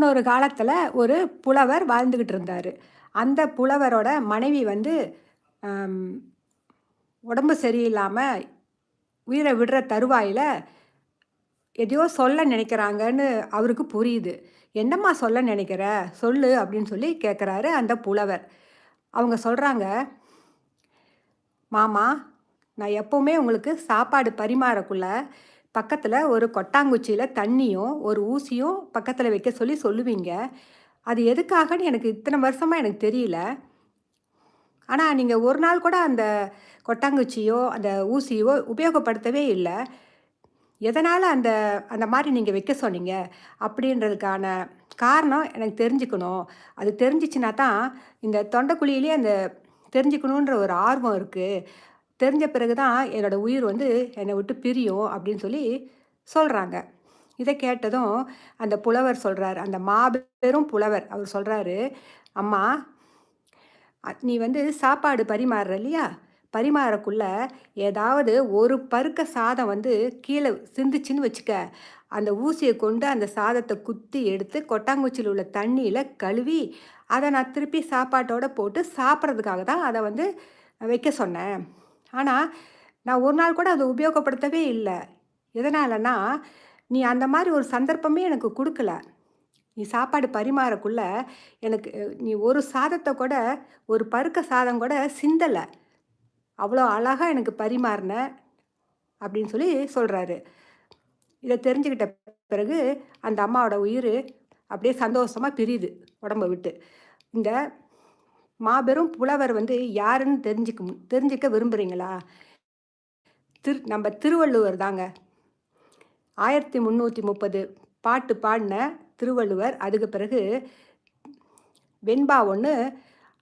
முன்னொரு காலத்தில் ஒரு புலவர் வாழ்ந்துக்கிட்டு இருந்தார். அந்த புலவரோட மனைவி வந்து உடம்பு சரியில்லாமல் உயிரை விடுற தருவாயில் எதையோ சொல்ல நினைக்கிறாங்கன்னு அவருக்கு புரியுது. என்னம்மா சொல்ல நினைக்கிற? சொல்லு அப்படின்னு சொல்லி கேட்குறாரு அந்த புலவர். அவங்க சொல்கிறாங்க மாமா நான் எப்போவுமே உங்களுக்கு சாப்பாடு பரிமாறக்குள்ள பக்கத்தில் ஒரு கொட்டாங்குச்சியில் தண்ணியும் ஒரு ஊசியும் பக்கத்தில் வைக்க சொல்லி சொல்லுவீங்க. அது எதுக்காகன்னு எனக்கு இத்தனை வருஷமாக எனக்கு தெரியல. ஆனால் நீங்கள் ஒரு நாள் கூட அந்த கொட்டாங்குச்சியோ அந்த ஊசியோ உபயோகப்படுத்தவே இல்லை. எதனால் அந்த அந்த மாதிரி நீங்கள் வைக்க சொன்னீங்க? அப்படின்றதுக்கான காரணம் எனக்கு தெரிஞ்சுக்கணும். அது தெரிஞ்சிச்சுனா தான் இந்த தொண்டைக்குழியிலே அந்த தெரிஞ்சுக்கணுன்ற ஒரு ஆர்வம் இருக்குது தெரிஞ்ச பிறகு தான் என்னோடய உயிர் வந்து என்னை விட்டு பிரியும் அப்படின்னு சொல்லி சொல்கிறாங்க இதை கேட்டதும் அந்த புலவர் சொல்கிறார் அந்த மாபெரும் புலவர் அவர் சொல்கிறாரு அம்மா நீ வந்து சாப்பாடு பரிமாறுற இல்லையா? பரிமாறக்குள்ள ஏதாவது ஒரு பருக்க சாதம் வந்து கீழே சிந்துச்சின்னு வச்சுக்க. அந்த ஊசியை கொண்டு அந்த சாதத்தை குத்தி எடுத்து கொட்டாங்குச்சியில் உள்ள தண்ணியில் கழுவி அதை நான் திருப்பி சாப்பாட்டோடு போட்டு சாப்பிட்றதுக்காக தான் அதை வந்து வைக்க சொன்னேன். ஆனால் நான் ஒரு நாள் கூட அதை உபயோகப்படுத்தவே இல்லை. எதனாலனா நீ அந்த மாதிரி ஒரு சந்தர்ப்பமே எனக்கு கொடுக்கல. நீ சாப்பாடு பரிமாறக்குள்ள எனக்கு நீ ஒரு சாதத்தை கூட ஒரு பருக்க சாதம் கூட சிந்தலை. அவ்வளோ அழகாக எனக்கு பரிமாறின அப்படின்னு சொல்லி சொல்கிறாரு இதை தெரிஞ்சுக்கிட்ட பிறகு அந்த அம்மாவோட உயிர் அப்படியே சந்தோஷமாக பிரியுது உடம்ப விட்டு. இந்த மாபெரும் புலவர் வந்து யாருன்னு தெரிஞ்சுக்க மு- தெரிஞ்சுக்க விரும்புகிறீங்களா திரு நம்ம திருவள்ளுவர் தாங்க. ஆயிரத்தி முந்நூற்றி முப்பது பாட்டு பாடின திருவள்ளுவர் அதுக்கு பிறகு வெண்பா ஒன்று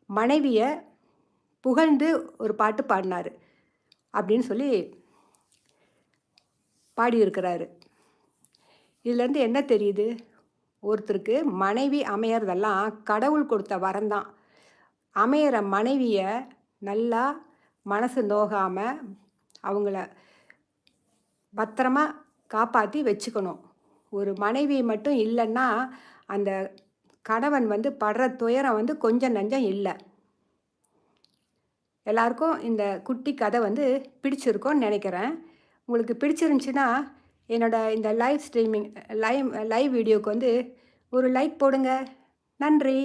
மனைவியை புகழ்ந்து ஒரு பாட்டு பாடினார் அப்படின்னு சொல்லி பாடியிருக்கிறாரு. இதுலேருந்து என்ன தெரியுது? ஒருத்தருக்கு மனைவி அமையறதெல்லாம் கடவுள் கொடுத்த வரம்தான். அமையிற மனைவியை நல்லா மனசு நோகாமல் அவங்கள பத்திரமாக காப்பாற்றி வச்சுக்கணும். ஒரு மனைவி மட்டும் இல்லைன்னா அந்த கணவன் வந்து படுற துயரம் வந்து கொஞ்சம் நஞ்சம் இல்லை. எல்லாருக்கும் இந்த குட்டி கதை வந்து பிடிச்சிருக்கும்னு நினைக்கிறேன். உங்களுக்கு பிடிச்சிருந்துச்சுன்னா என்னோட இந்த லைவ் ஸ்ட்ரீமிங் லைவ் லைவ் வீடியோக்கு வந்து ஒரு லைக் போடுங்க. நன்றி.